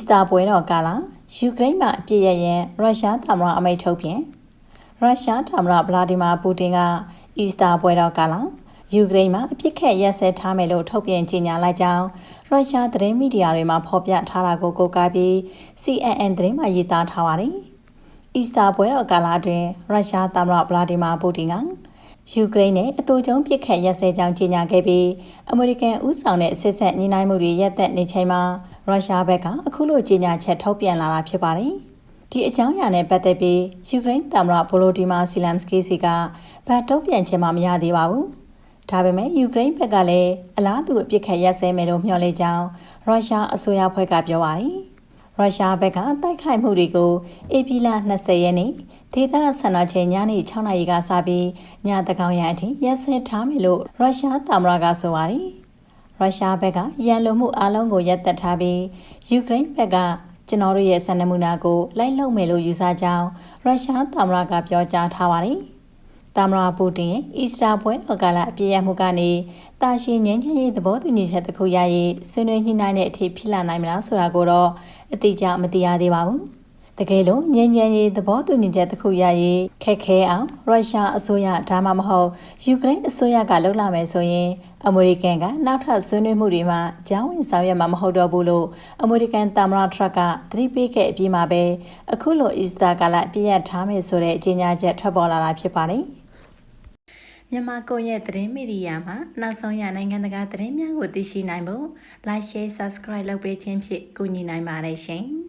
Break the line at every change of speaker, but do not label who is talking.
စတာပွဲတော်ကာလယူကရိန်းမှာအပြစ်ရရင်ရုရှားသမ္မတအမိန့်ထုတ်ပြန်ရုရှားသမ္မတဗလာဒီမာပူတင်ကအီစတာပွဲတော်ကာလယူကရိန်းမှာအပြစ်ခက်ရက်စဲထားမယ်လို့ထုတ်ပြန်ကြေညာလိုက်ကြောင်းရုရှားသတင်းမီဒီယာတွေမှာဖော်ပြထားတာကိုကိုးကားပြီး CNN သတင်းမှာရေးသားထားပါတယ်။အီစတာပွဲတော်ကာလအတွင်းရုရှားသမ္မတဗလာဒီမာပူတင်ကယူကရိန်းနဲ့အတူကျုံပြစ်ခတ်ရက်စဲကြောင်းကြေညာခဲ့ပြီးအမေရိကန်ဥဆောင်တဲ့စစ်ဆက်ညီနိုင်မှုတွေရပ်သက်နေချိန်မှာ ရုရှားဘက်ကအခုလိုကြေညာချက်ထုတ်ပြန်လာတာဖြစ်ပါတယ်။ဒီအကြောင်းအရာနဲ့ပတ်သက်ပြီးယူကရိန်းသမ္မတဗိုလိုဒီမာဆီလမ်စကီစီကဗတ်တုံ့ပြန်ခြင်းမှမရသေးပါဘူး။ဒါပေမဲ့ယူကရိန်းဘက်ကလည်းအလားတူအပြစ်ခတ်ရက်စဲမယ်လို့မျှော်လင့်ကြောင်းရုရှားအစိုးရဖွဲ့ကပြောပါတယ်။ရုရှားဘက်ကတိုက်ခိုက်မှုတွေကိုအေပီလာ20ရက်နေ့ဒေသဆန္ဒချိန်ညနေ6နာရီကစပြီးညတကောင်ရအထိရက်စဲထားမယ်လို့ရုရှားသမ္မတကဆိုပါတယ်။ ရုရှားဘက်ကရန်လိုမှုအလုံးကိုရပ်သက်ထားပြီးယူကရိန်းဘက်ကကျွန်တော်တို့ရဲ့စံနမူနာကိုလိုက်လုံမယ်လို့ယူဆကြောင်းရုရှားသမ္မတကပြောကြားထားပါတယ်။သမ္မတပူတင်ရဲ့အီစတာပွဲတော်ကာလအပြည့်ရမှုကနေတာရှည်ငင်းချင်ရေးသဘောတူညီချက်တစ်ခုရရေးဆွေးနွေးညှိနှိုင်းတဲ့အထိဖြစ်လာနိုင်မလားဆိုတာကိုတော့အတိအကျမသိရသေးပါဘူး။ တကယ်လို့ငြိမ်းချမ်းရေးသဘောတူညီချက်တစ်ခုရရေးခက်ခဲအောင်ရုရှားအစိုးရဒါမှမဟုတ်ယူကရိန်းအစိုးရကလှုပ်လာမယ်ဆိုရင်အမေရိကန်ကနောက်ထပ်ဆွေးနွေးမှုတွေမှာကြောင်းဝင်ဆောင်ရွက်မှာမဟုတ်တော့ဘူးလို့အမေရိကန်သမ္မတထရက်ကသတိပေးခဲ့အပြီးမှာပဲအခုလိုအီစတာကလပြည့်ရထားမယ်ဆိုတဲ့ကြေညာချက်ထွက်ပေါ်လာတာဖြစ်ပါတယ်မြန်မာကွန်ရက်သတင်းမီဒီယာမှာနောက်ဆုံးရနိုင်ငံတကာသတင်းများကိုသိရှိနိုင်ဖို့ Like Share Subscribe လုပ်ပေးခြင်းဖြင့်ကူညီနိုင်ပါတယ်ရှင်။